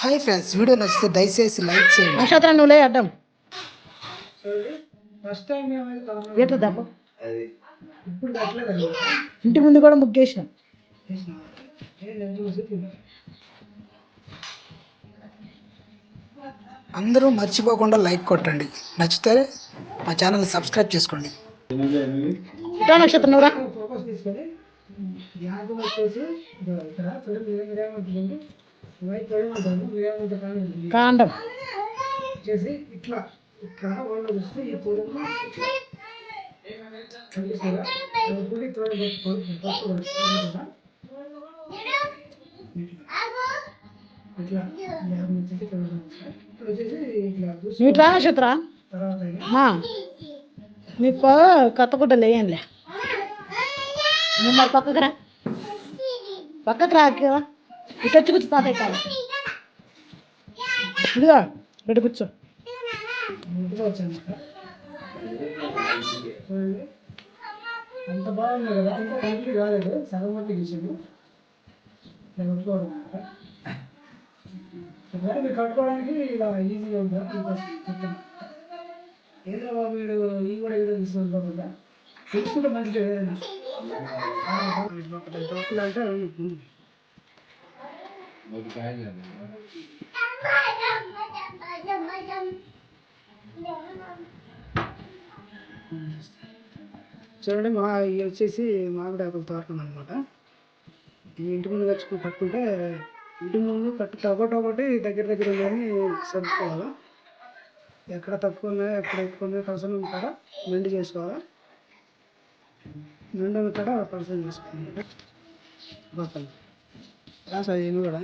Hi friends video నచ్చితే దయచేసి like చేయండి. నక్షత్రం నువ్వు లే అడ్డం. ఫస్ట్ టైం ఎట్లా దెబ్బ ఇప్పుడు కట్టలేదండి ఇంటి ముందు కూడా ముగ్గేసిన అందరూ మర్చిపోకుండా లైక్ కొట్టండి. నచ్చితే మా ఛానల్ సబ్స్క్రైబ్ చేసుకోండి. నక్షత్రం ఫోకస్ తీసుకొని కాండం. వచ్చేసి ఇట్లా ఇక్కడ వాళ్ళు చూస్తే ఈ పొడుగు చూసి నీట్రా నక్షత్ర మీకు కొత్త వేయండిలే నువ్వు మరి పక్కకు రా. పక్కకు రా కదా ఇటు వచ్చి కూర్చో తాతయ్య కాదు ఇదిగా ఇటు కూర్చో. అంత బాగుంది కదా ఇంకా కంప్లీట్ కాలేదు సగం మట్టి గీసాడు ఇలా కట్టుకోవడం మీరు కట్టుకోవడానికి ఇలా ఈజీగా ఉంటుంది ఏదో బాబు వీడు? ఈ కూడా వీడియో తీసుకోకుండా తెలుసుకుంటే మంచిగా ఏదైనా. డబ్బులు అంటే. చూడండి మా ఇవి వచ్చేసి మామిడి తోటం అనమాట ఈ ఇంటి ముందు కట్టుకుని కట్టుకుంటే ఇంటి ముందు కట్టు ఒకటి ఒకటి దగ్గర దగ్గర ఉందని సర్దుకోవాలి. ఎక్కడ తక్కువ ఉన్నాయో ఎక్కడ ఎక్కువ ఉన్నాయో పర్సన్ కాడ మెండి చేసుకోవాలి? మెండు కాడ పర్సన్ చేసుకోవాలి. పోతాను రాసా నేను కూడా